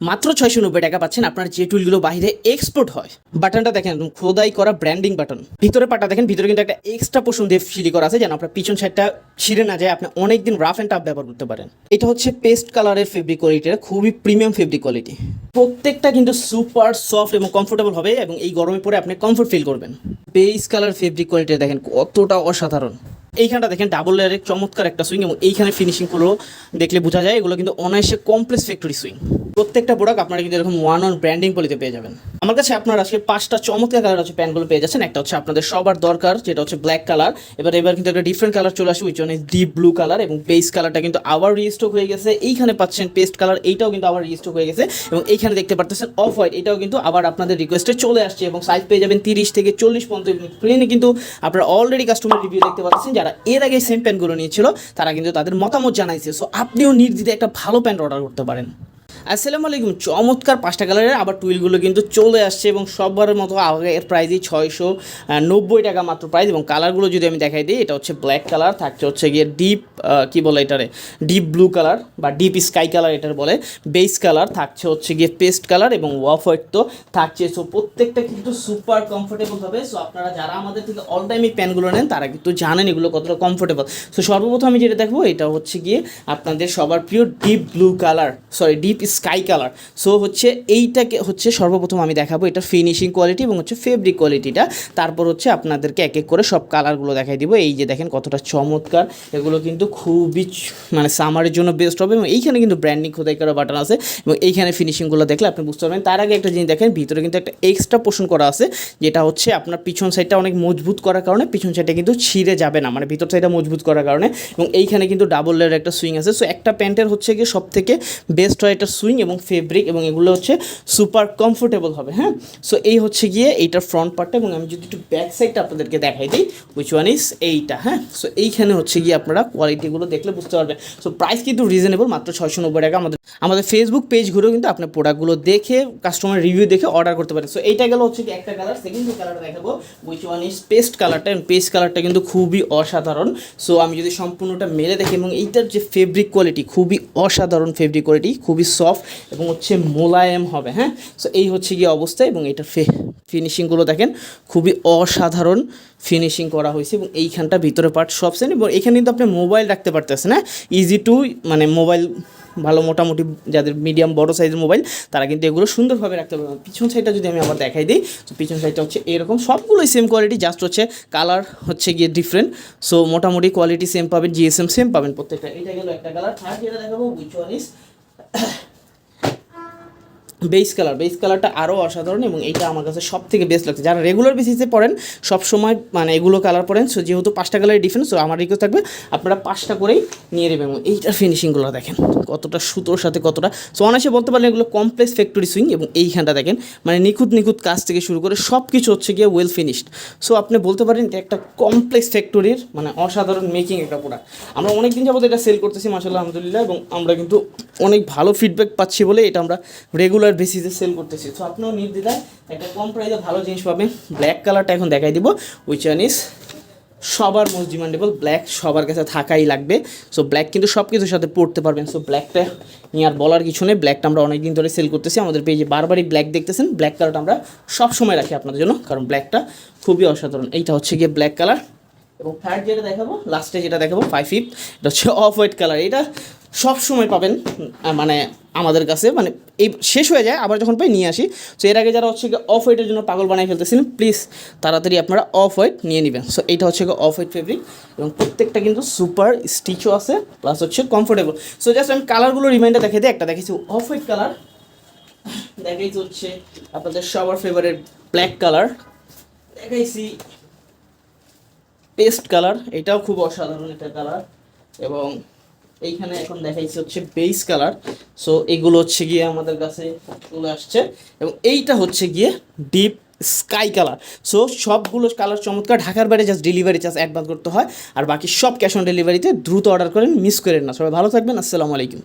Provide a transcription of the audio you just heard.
মাত্র ছয়শো নব্বই টাকা পাচ্ছেন আপনার যে টুলগুলো বাইরে এক্সপোর্ট হয়। বাটনটা দেখেন খোদাই করা ব্র্যান্ডিং বাটন ভিতরে পাটা দেখেন, ভিতরে কিন্তু একটা এক্সট্রা পোর্শন দিয়ে সিলি করা আছে যেন আপনার পিছন সাইডটা ছিঁড়ে না যায়, আপনি অনেকদিন রাফ অ্যান্ড টাফ ব্যবহার করতে পারেন। এটা হচ্ছে পেস্ট কালারের ফেব্রিক কোয়ালিটি খুবই প্রিমিয়াম ফেব্রিক কোয়ালিটি প্রত্যেকটা কিন্তু সুপার সফট এবং কমফোর্টেবল হবে এবং এই গরমে পরে আপনি কমফোর্ট ফিল করবেন। বেস কালার ফেব্রিক কোয়ালিটি দেখেন, কতটা অসাধারণ। এইখানটা দেখেন ডাবল লেয়ারের চমৎকার একটা সুইং এবং এইখানে ফিনিশিংগুলো দেখলে বোঝা যায়, এগুলো কিন্তু অনায়াসে কমপ্লেক্স ফ্যাক্টরি সুইং প্রত্যেকটা প্রোডাক্ট আপনারা কিন্তু এরকম ওয়ান অন ব্র্যান্ডিং পলিতে পেয়ে যাবেন। আমার কাছে আপনার আজকে পাঁচটা চমৎকার কালার হচ্ছে প্যান্টগুলো পেয়ে যাচ্ছেন। একটা হচ্ছে আপনাদের সবার দরকার, যেটা হচ্ছে ব্ল্যাক কালার এবার এবার কিন্তু একটা ডিফারেন্ট কালার চলে আসবে উইচ অনেক ডিপ ব্লু কালার এবং বেস কালারটা কিন্তু আবার রিস্টক হয়ে গেছে। এইখানে পাচ্ছেন পেস্ট কালার এইটাও কিন্তু আবার রিস্টক হয়ে গেছে এবং এইখানে দেখতে পারতেছেন অফ হোয়াইট এটাও কিন্তু আবার আপনাদের রিকোয়েস্টে চলে আসছে এবং সাইজ পেয়ে যাবেন তিরিশ থেকে চল্লিশ পর্যন্ত স্ক্রিনে কিন্তু আপনারা অলরেডি কাস্টমার রিভিউ দেখতে পাচ্ছেন। যারা এর আগে সেম প্যান্টগুলো নিয়েছিল, তারা কিন্তু তাদের মতামত জানাইছে। সো আপনিও নির্দ্বিধায় একটা ভালো প্যান্ট অর্ডার করতে পারেন। আসসালামু আলাইকুম। চমৎকার পাঁচটা কালারের আবার টুইলগুলো কিন্তু চলে আসছে এবং সববারের মতো আগের প্রাইসই ছয়শো নব্বই টাকা মাত্র প্রাইস এবং কালারগুলো যদি আমি দেখাই দিই, এটা হচ্ছে ব্ল্যাক কালার থাকছে হচ্ছে গিয়ে ডিপ কি বলে এটারে? ডিপ ব্লু কালার বা ডিপ স্কাই কালার এটার বলে। বেস কালার থাকছে হচ্ছে গিয়ে পেস্ট কালার এবং ওয়াফ হোয়াইট তো থাকছে। সো প্রত্যেকটা কিন্তু সুপার কমফোর্টেবল হবে। সো আপনারা যারা আমাদের থেকে অল টাইম এই প্যান্টগুলো নেন, তারা কিন্তু জানেন এগুলো কতটা কমফোর্টেবল সো সর্বপ্রথম আমি যেটা দেখব, এটা হচ্ছে গিয়ে আপনাদের সবার প্রিয় deep blue colour sorry deep sky colour. So হচ্ছে এইটাকে হচ্ছে সর্বপ্রথম আমি দেখাবো এটা ফিনিশিং কোয়ালিটি এবং হচ্ছে ফেব্রিক কোয়ালিটিটা তারপর হচ্ছে আপনাদেরকে এক এক করে সব কালারগুলো দেখাই দিব। এই যে দেখেন কতটা চমৎকার। এগুলো কিন্তু খুবই মানে সামারের জন্য বেস্ট হবে এবং এইখানে কিন্তু ব্র্যান্ডিং খোদাই করা বাটন আছে এবং এইখানে ফিনিশিংগুলো দেখলে আপনি বুঝতে পারবেন। তার আগে একটা জিনিস দেখেন, ভিতরে কিন্তু একটা এক্সট্রা পোষণ করা আছে, যেটা হচ্ছে আপনার পিছন সাইডটা অনেক মজবুত করার কারণে পিছন সাইডটা কিন্তু ছিঁড়ে যাবে না মানে ভিতর সাইডটা মজবুত করার কারণে এবং এইখানে কিন্তু ডাবল লেয়ার একটা সুইং আছে। সো একটা প্যান্টের হচ্ছে গিয়ে সব থেকে বেস্ট হয় এটা সুইং এবং ফেব্রিক এবং এগুলো হচ্ছে সুপার কমফোর্টেবল হবে হ্যাঁ? সো এই হচ্ছে গিয়ে এইটার ফ্রন্ট পার্টটা এবং আমি যদি একটু ব্যাক সাইডটা আপনাদেরকে দেখাই দিই উইচ ওয়ান ইজ এইটা হ্যাঁ? সো এইখানে হচ্ছে গিয়ে আপনারা কোয়ালিটিগুলো দেখলে বুঝতে পারবেন। সো প্রাইস কিন্তু রিজনেবল মাত্র ছয়শো নব্বই টাকা। আমাদের আমাদের ফেসবুক পেজ ঘুরেও কিন্তু আপনার প্রোডাক্টগুলো দেখে কাস্টমার রিভিউ দেখে অর্ডার করতে পারেন। সো এইটা গেল হচ্ছে কি একটা কালার সেকেন্ড কালারটা দেখাবো উইচ ওয়ান ইজ পেস্ট কালারটা এবং পেস্ট কালারটা কিন্তু খুবই অসাধারণ। সো আমি যদি সম্পূর্ণটা মেলে দেখি এবং এইটার যে ফেব্রিক কোয়ালিটি খুবই অসাধারণ ফেব্রিক কোয়ালিটি খুবই সফট এবং হচ্ছে মোলায়েম হবে হ্যাঁ? সো এই হচ্ছে গিয়ে অবস্থা এবং এটা ফিনিশিংগুলো দেখেন, খুবই অসাধারণ ফিনিশিং করা হয়েছে এবং এইখানটা ভিতরে পার্ট সব সেন এবং এখানে কিন্তু আপনি মোবাইল রাখতে পারতেছেন হ্যাঁ? ইজি টু মানে মোবাইল ভালো মোটামুটি যাদের মিডিয়াম বড় সাইজের মোবাইল তারা কিন্তু এগুলো সুন্দরভাবে রাখতে পারবে। পিছন সাইডটা যদি আমি আবার দেখাই দিই, তো পিছন সাইডটা হচ্ছে এরকম, সবগুলোই সেম কোয়ালিটি জাস্ট হচ্ছে কালার হচ্ছে গিয়ে ডিফারেন্ট সো মোটামুটি কোয়ালিটি সেম পাবেন জিএসএম সেম পাবেন প্রত্যেকটা। এটা গেল একটা কালার থার্ড যেটা দেখাবো which one is base colour, base কালারটা আরও অসাধারণ এবং এইটা আমার কাছে সব থেকে বেস্ট লাগছে। যারা রেগুলার বেসিসে পড়েন সব সময় মানে এগুলো কালার পড়েন, সো যেহেতু পাঁচটা কালারের ডিফারেন্স সো আমার রিকোয়েস্ট থাকবে আপনারা পাঁচটা করেই নিয়ে নেবেন এবং এইটার ফিনিশিংগুলো দেখেন, কতটা সুতোর সাথে কতটা। সো অনায়াসে বলতে পারলেন এগুলো কমপ্লেক্স ফ্যাক্টরি সুইং এবং এইখানটা দেখেন মানে নিখুঁত নিখুঁত কাজ থেকে শুরু করে সব কিছু হচ্ছে গিয়ে ওয়েল ফিনিশড সো আপনি বলতে পারেন এটা একটা কমপ্লেক্স ফ্যাক্টরির মানে অসাধারণ মেকিং একটা প্রোডাক্ট আমরা অনেক দিন যাবত এটা সেল করতেছি মাসাল্লাহ আলহামদুলিল্লাহ, এবং আমরা কিন্তু অনেক ভালো ফিডব্যাক পাচ্ছি বলে এটা আমরা রেগুলার বেসিসে সেল করতেছি। সো আপনিও নির্দ্বিধায় একটা কম প্রাইসে ভালো জিনিস পাবেন। ব্ল্যাক কালারটা এখন দেখাই দিব উইচ ওয়ান ইজ সবার মোস্ট ডিমান্ডেবল ব্ল্যাক সবার কাছে থাকাই লাগবে। সো ব্ল্যাক কিন্তু সব কিছুর সাথে পড়তে পারবেন। সো ব্ল্যাকটা নিয়ে আর বলার কিছু নেই। ব্ল্যাকটা আমরা অনেক দিন ধরে সেল করতেছি। আমাদের পেজে বারবারই ব্ল্যাক দেখতেছেন। ব্ল্যাক কালারটা আমরা সব সময় রাখি আপনাদের জন্য, কারণ ব্ল্যাকটা খুবই অসাধারণ। এইটা হচ্ছে গিয়ে ব্ল্যাক কালার এবং থার্ড যেটা দেখাবো লাস্টে যেটা দেখাবো ফাইভ ফিফ এটা হচ্ছে অফ হোয়াইট কালার এটা সব সময় পাবেন মানে আমাদের কাছে মানে এই শেষ হয়ে যায়, আবার যখন পাই নিয়ে আসি সো এর আগে যারা হচ্ছে অফ হোয়াইটের জন্য পাগল বানাই ফেলতেছিলেন প্লিজ তাড়াতাড়ি আপনারা অফ হোয়াইট নিয়ে নেবেন। সো এইটা হচ্ছে অফ হোয়াইট ফেব্রিক এবং প্রত্যেকটা কিন্তু সুপার স্টিচও আছে প্লাস হচ্ছে কমফোর্টেবল সো জাস্ট আমি কালারগুলো রিমাইন্ডার দেখে দিই, একটা দেখেছি অফ হোয়াইট কালার দেখাইছি হচ্ছে আপনাদের সবার ফেভারিট ব্ল্যাক কালার দেখাইছি পেস্ট কালার এটাও খুব অসাধারণ একটা কালার এবং এইখানে এখন দেখাইছে হচ্ছে বেস কালার সো এগুলো হচ্ছে গিয়ে আমাদের কাছে চলে আসছে। এবং এইটা হচ্ছে গিয়ে ডিপ স্কাই কালার সো সবগুলো কালার চমৎকার। ঢাকার বাইরে জাস্ট ডেলিভারি চার্জ অ্যাডভান্স করতে হয়। আর বাকি সব ক্যাশ অন ডেলিভারিতে দ্রুত অর্ডার করেন মিস করেন না। সবাই ভালো থাকবেন। আসসালামু আলাইকুম।